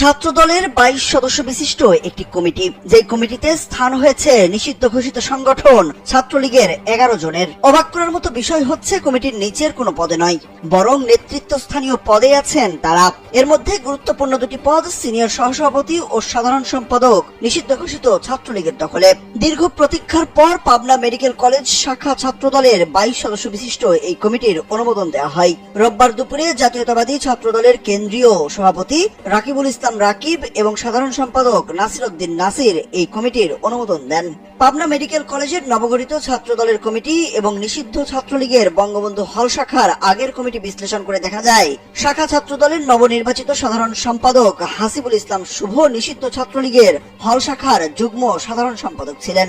ছাত্র দলের বাইশ সদস্য বিশিষ্ট একটি কমিটি। যে কমিটিতে স্থান হয়েছে নিষিদ্ধ ঘোষিত সংগঠন ছাত্রলীগের এগারো জনের। অবাক করার মতো বিষয় হচ্ছে কমিটির নিচের কোনো পদে নয়। বরং নেতৃত্ব স্থানীয় পদে আছেন তারা। এর মধ্যে গুরুত্বপূর্ণ দুটি পদ সিনিয়র সহসভাপতি ও সাধারণ সম্পাদক নিষিদ্ধ ঘোষিত ছাত্রলীগের দখলে। দীর্ঘ প্রতীক্ষার পর পাবনা মেডিকেল কলেজ শাখা ছাত্র দলের বাইশ সদস্য বিশিষ্ট এই কমিটির অনুমোদন দেওয়া হয়। রোববার দুপুরে জাতীয়তাবাদী ছাত্র দলের কেন্দ্রীয় সভাপতি রাকিবুল ইসলাম রাকিব এবং সাধারণ সম্পাদক নাসির উদ্দিন নাসির এই কমিটির অনুমোদন দেন। পাবনা মেডিকেল কলেজের নবগঠিত ছাত্র দলের কমিটি এবং নিষিদ্ধ ছাত্রলীগের বঙ্গবন্ধু হল শাখার আগের কমিটি বিশ্লেষণ করে দেখা যায়, শাখা ছাত্র দলের নবনির্বাচিত সাধারণ সম্পাদক হাসিবুল ইসলাম শুভ নিষিদ্ধ ছাত্রলীগের হল শাখার যুগ্ম সাধারণ সম্পাদক ছিলেন।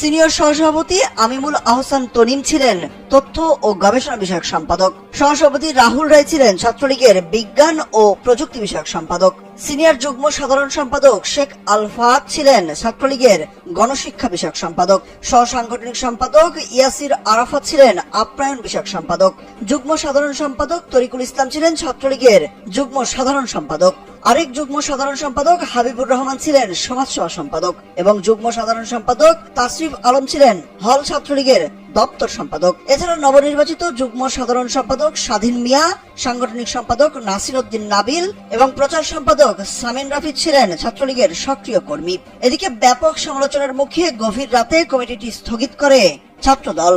সিনিয়র সহসভাপতি আমিমুল আহসান তনিম ছিলেন তথ্য ও গবেষণা বিষয়ক সম্পাদক। সহসভাপতি রাহুল রায় ছিলেন ছাত্রলীগের বিজ্ঞান ও প্রযুক্তি বিষয়ক সম্পাদক। সিনিয়র যুগ্ম সাধারণ সম্পাদক শেখ আলফাত ছিলেন ছাত্রলীগের গণশিক্ষা বিষয়ক সম্পাদক। সহসাংগঠনিক সম্পাদক ইয়াসির আরাফাত ছিলেন আপ্যায়ন বিষয়ক সম্পাদক। যুগ্ম সাধারণ সম্পাদক তরিকুল ইসলাম ছিলেন ছাত্রলীগের যুগ্ম সাধারণ সম্পাদক। আরেক যুগ্ম সাধারণ সম্পাদক হাবিবুর রহমান ছিলেন সমাজসেবা সম্পাদক এবং যুগ্ম সাধারণ সম্পাদক তাসরিফ আলম ছিলেন হল ছাত্রলীগের দপ্তর সম্পাদক। এছাড়া নবনির্বাচিত যুগ্ম সাধারণ সম্পাদক স্বাধীন মিয়া, সাংগঠনিক সম্পাদক নাসির উদ্দিন নাবিল এবং প্রচার সম্পাদক সামিন রাফিদ ছিলেন ছাত্রলীগের সক্রিয় কর্মী। এদিকে ব্যাপক সমালোচনার মুখে গভীর রাতে কমিটিটি স্থগিত করে ছাত্রদল।